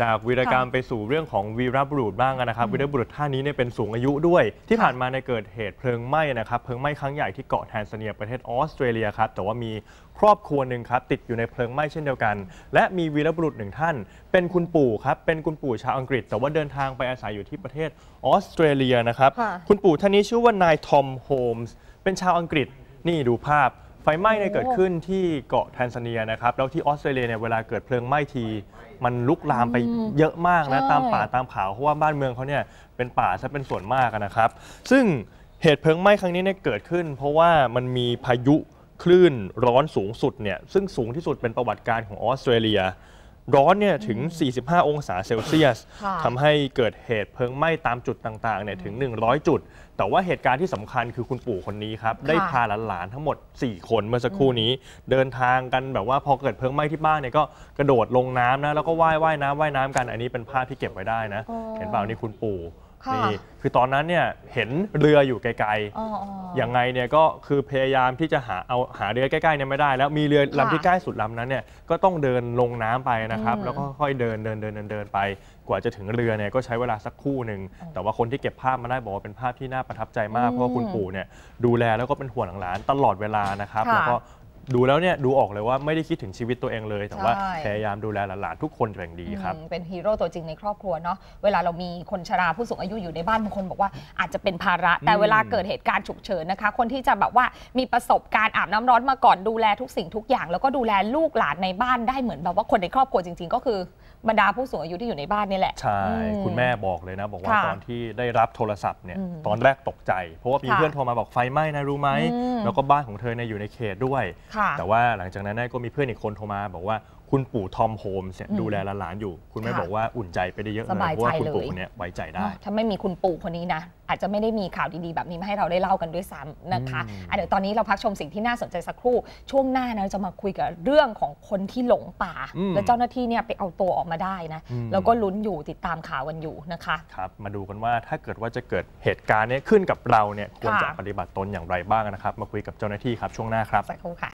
จากวีรกรรมไปสู่เรื่องของวีรบุรุษบ้างนะครับวีรบุรุษท่านนี้เนี่ยเป็นสูงอายุด้วย ที่ผ่านมาในยเกิดเหตุเพลิงไหม้นะครับเพลิงไหม้ครั้งใหญ่ที่เกาะแทนซาเนียประเทศออสเตรเลียครับแต่ว่ามีครอบครัวหนึ่งครับติดอยู่ในเพลิงไหม้เช่นเดียวกัน และมีวีรบุรุษหนึ่งท่าน เป็นคุณปู่ครับเป็นคุณปู่ชาวอังกฤษ แต่ว่าเดินทางไปอาศัยอยู่ที่ประเทศออสเตรเลียนะครับค่ะคุณปู่ท่านนี้ชื่อว่านายทอมโฮมส์เป็นชาวอังกฤษนี่ดูภาพ ไฟไหม้เนี่ยโอ้เกิดขึ้นที่เกาะแทนซาเนียนะครับแล้วที่ออสเตรเลียเนี่ยเวลาเกิดเพลิงไหม้ทีมันลุกลามไปเยอะมากนะใช่ตามป่าตามเขาเพราะว่าบ้านเมืองเขาเนี่ยเป็นป่าซะเป็นส่วนมากอะนะครับ ซึ่งเหตุเพลิงไหม้ครั้งนี้เนี่ยเกิดขึ้น เพราะว่ามันมีพายุคลื่นร้อนสูงสุดเนี่ยซึ่งสูงที่สุดเป็นประวัติการของออสเตรเลีย ร้อนเนี่ยถึง 45 องศาเซลเซียสค่ะทำให้เกิดเหตุเพลิงไหม้ตามจุดต่างๆเนี่ยถึง 100 จุด แต่ว่าเหตุการณ์ที่สำคัญคือคุณปู่คนนี้ครับ ได้พาหลานๆทั้งหมด 4 คนเมื่อสักครู่นี้ เดินทางกันแบบว่าพอเกิดเพลิงไหม้ที่บ้านเนี่ยก็กระโดดลงน้ำนะแล้วก็ว่ายว่ายน้ำว่ายน้ำกันอันนี้เป็นภาพที่เก็บไว้ได้นะอ๋อเห็นเปล่านี่คุณปู่ค่ะ นี่คือตอนนั้นเนี่ยเห็นเรืออยู่ไกลๆอ๋ออ๋อยังไงเนี่ยก็คือพยายามที่จะหาเอาหาเรือใกล้ๆเนี่ยไม่ได้ แล้วมีเรือค่ะลำที่ใกล้สุดลำนั้นเนี่ยก็ต้องเดินลงน้ำไปนะครับอืมแล้วก็ค่อยๆเดินเดินเดินเดินเดินไป กว่าจะถึงเรือเนี่ยก็ใช้เวลาสักครู่หนึ่งแต่ว่าคนที่เก็บภาพมาได้บอกว่าเป็นภาพที่น่าประทับใจมากอืมเพราะว่าคุณปู่เนี่ยดูแลแล้วก็เป็นห่วงหลานๆตลอดเวลานะครับค่ะแล้วก็ ดูแล้วเนี่ยดูออกเลยว่าไม่ได้คิดถึงชีวิตตัวเองเลย แต่ว่าใช่พยายามดูแลหลานๆทุกคนอย่างดีครับอืมเป็นฮีโร่ตัวจริงในครอบครัวเนาะเวลาเรามีคนชราผู้สูงอายุอยู่ในบ้านบางคนบอกว่าอาจจะเป็นภาระ แต่อืมเวลาเกิดเหตุการณ์ฉุกเฉินนะคะ คนที่จะแบบว่ามีประสบการณ์อาบน้ำร้อนมาก่อนดูแลทุกสิ่งทุกอย่าง แล้วก็ดูแลลูกหลานในบ้านได้เหมือนแบบว่าคนในครอบครัวจริง ๆ ก็คือ บรรดาผู้สูงอายุที่อยู่ในบ้านนี่แหละ ใช่อืมคุณแม่บอกเลยนะ บอกว่าค่ะตอนที่ได้รับโทรศัพท์เนี่ยอืมตอนแรกตกใจ เพราะว่ามีค่ะเพื่อนโทรมาบอกไฟไหม้นะรู้ไหม อืม แล้วก็บ้านของเธอเนี่ยอยู่ในเขตด้วย ค่ะ แต่ว่าหลังจากนั้นเนยก็มีเพื่อนอีกคนโทรมาบอกว่า คุณปู่ทอมโฮมส์เนี่ยอืมดูแลหลานๆอยู่ คุณแม่ค่ะบอกว่าอุ่นใจไปได้เยอะเลสยบายเพราะว่าใจคุณปู่เลย คนเนี้ยไว้ใจได้เนอะถ้าไม่มีคุณปู่คนนี้นะ อาจจะไม่ได้มีข่าวดีๆ แบบนี้มาให้เราได้เล่ากันด้วยซ้ำนะคะอืม อะเดี๋ยวตอนนี้เราพักชมสิ่งที่น่าสนใจสักครู่ ช่วงหน้านะเราจะมาคุยกับเรื่องของคนที่หลงป่า อืม แล้วเจ้าหน้าที่เนี่ยไปเอาตัวออกมาได้นะ อืมแล้วก็ลุ้นอยู่ติดตามข่าวกันอยู่นะคะ ครับมาดูกันว่าถ้าเกิดว่าจะเกิดเหตุการณ์เนี้ยขึ้นกับเราเนี่ยควรจะค่ะ ปฏิบัติตนอย่างไรบ้างนะครับ มาคุยกับเจ้าหน้าที่ครับช่วงหน้าครับ สักครู่ค่ะ